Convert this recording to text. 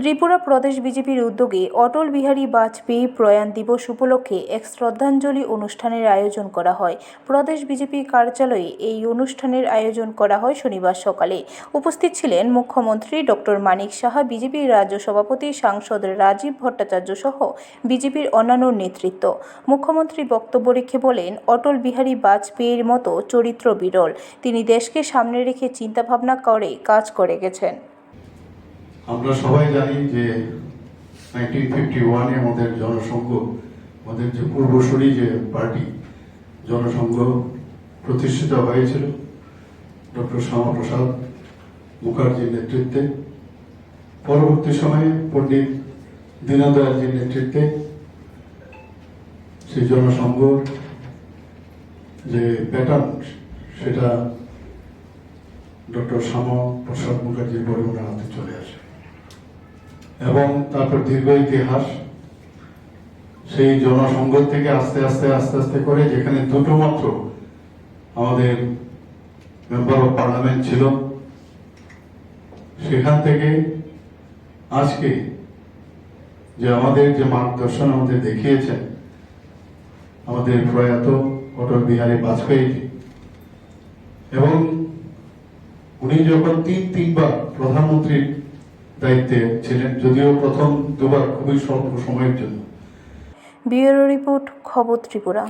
ত্রিপুরা প্রদেশ বিজেপির উদ্যোগে অটল বিহারী বাজপেয়ী প্রয়াণ দিবস উপলক্ষে এক শ্রদ্ধাঞ্জলি অনুষ্ঠানের আয়োজন করা হয়। প্রদেশ বিজেপি কার্যালয়ে এই অনুষ্ঠানের আয়োজন করা হয় শনিবার সকালে। উপস্থিত ছিলেন মুখ্যমন্ত্রী ডক্টর মানিক সাহা, বিজেপির রাজ্য সভাপতি সাংসদ রাজীব ভট্টাচার্য সহ বিজেপির অন্যান্য নেতৃত্ব। মুখ্যমন্ত্রী বক্তব্য রেখে বলেন, অটল বিহারী বাজপেয়ীর মতো চরিত্র বিরল। তিনি দেশকে সামনে রেখে চিন্তাভাবনা করে কাজ করে গেছেন। আমরা সবাই জানি যে নাইনটিন ফিফটি ওয়ানে আমাদের জনসংঘ, আমাদের যে পূর্বসূরি যে পার্টি, জনসংঘ প্রতিষ্ঠিত হয়েছিল। ডক্টর শ্যামাপ্রসাদ মুখার্জির নেতৃত্বে। পরবর্তী সময়ে পণ্ডিত দীনদয়ালজির নেতৃত্বে সেই জনসংঘ যে প্যাটার্ন সেটা ডক্টর শ্যামা প্রসাদ মুখার্জির পরিমাণের হাতে চলে আসে। এবং তারপর দীর্ঘ ইতিহাস, সেই জনসংঘ থেকে আস্তে আস্তে আস্তে আস্তে করে যেখানে দুটো মাত্র আমাদের মেম্বার অফ পার্লামেন্ট ছিল, সেখান থেকে আজকে যে আমাদের যে মার্গদর্শন আমাদের দেখিয়েছেন, আমাদের প্রয়াত অটল বিহারী বাজপেয়ী এবং উনি যখন তিন, তিনবার প্রধানমন্ত্রীর দায়িত্বে ছিলেন যদিও প্রথম দুবার খুবই স্বল্প সময়ের জন্য। ব্যুরো রিপোর্ট খবর ত্রিপুরা।